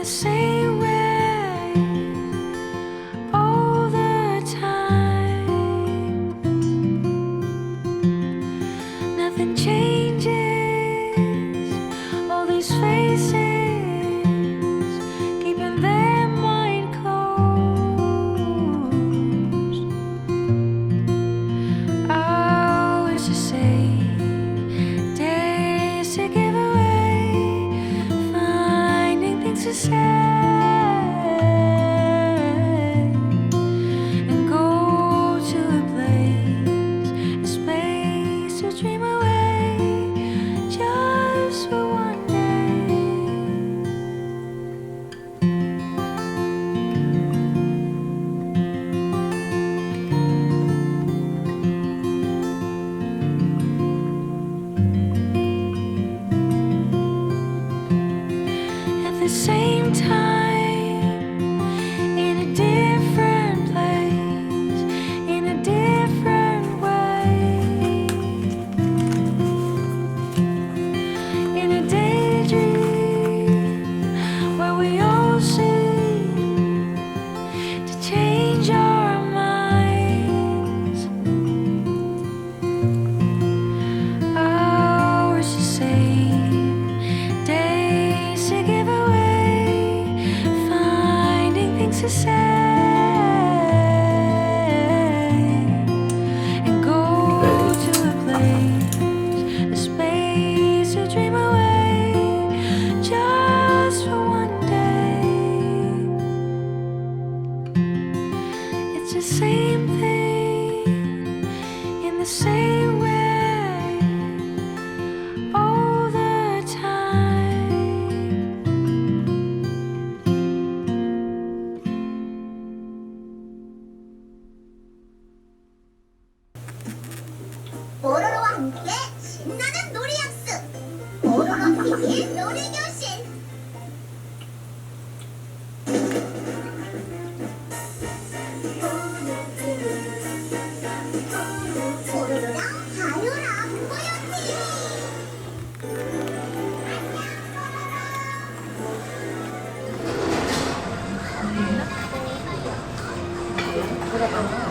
the same same time. Berapa?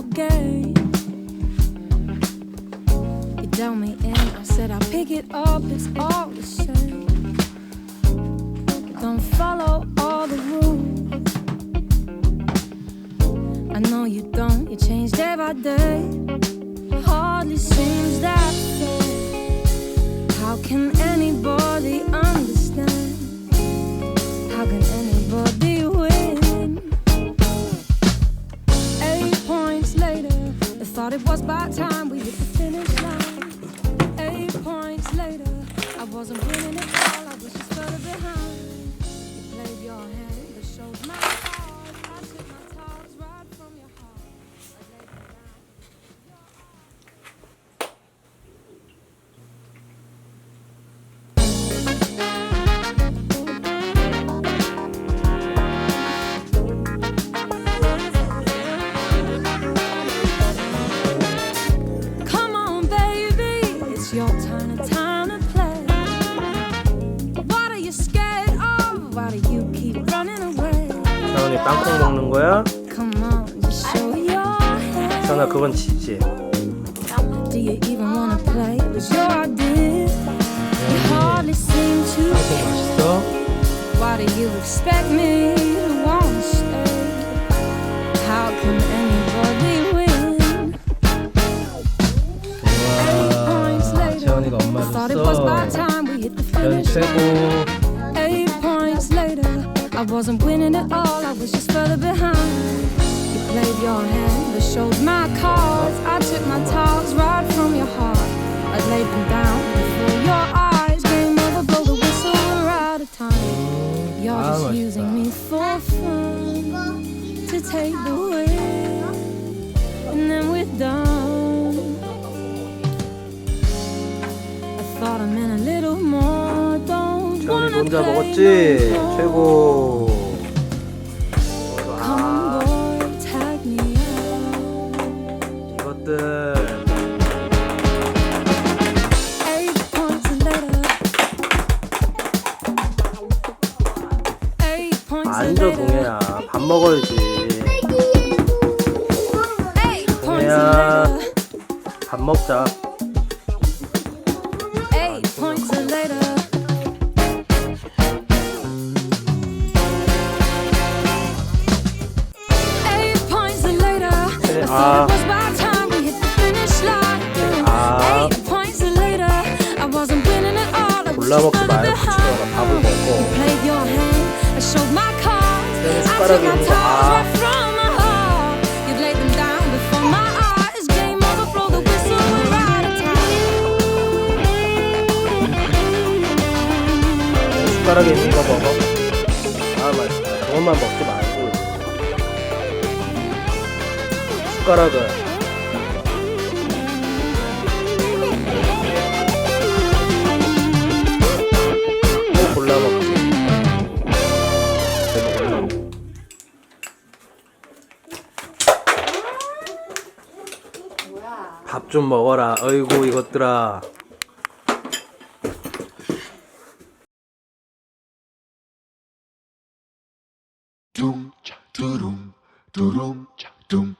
okay. You tell me in, I said I'll pick it up, it's all the same. Don't follow all the rules. I know you don't, you change day by day. Hardly seems that fair. How can anybody understand? How can anybody? Thought it was about time it's your turn and time to play. What are you scared of? Why do you keep running away? 사원이 땅콩 먹는 거야? Come on, just show your hand. 사원아 그건 지지 Do you even wanna play? It was your idea. You hardly seem to care. 맛있어? Why do you expect me Mother Thought it was about time we hit the finish line. Eight points later, I wasn't winning at all. I was just further behind. You played your hand, but showed my cards. I took my talks right from your heart. I laid them down before your eyes. Game over, blow the whistle, we're out of time. You're just using me for fun to take the win. 전이 혼자 먹었지? 최고. 이것들. 앉아 동해야. 밥 먹어야지. 동해야. 밥 먹자. I was 골라 just 먹지 further 말고 behind. 지금 밥을 먹고 Played your hand. I showed my cards. 내 I took 숟가락에 my 있는 거 cards 아. right from my heart. You laid them down before my eyes. Game over. Blow the whistle. We're out of time. 숟가락에 있는 거 먹어 아 맛있다 그것만 먹지 말 숟가락을. 뭐 밥좀 먹어라. 어이구 이것들아. 둥, 차, 두룽, 두룽, 차, 둥.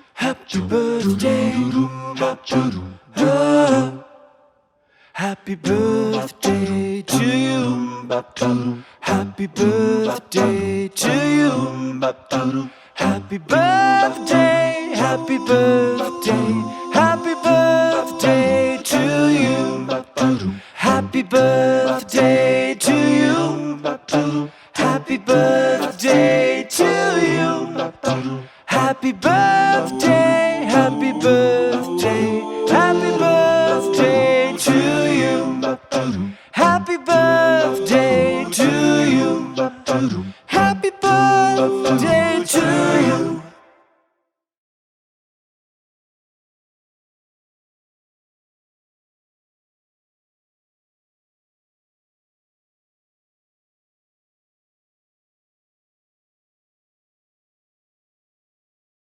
Happy birthday. Oh, happy birthday to you. Happy birthday to you. Happy birthday, happy birthday, happy birthday to you. Happy birthday to you. Happy birthday to you. Happy birthday. room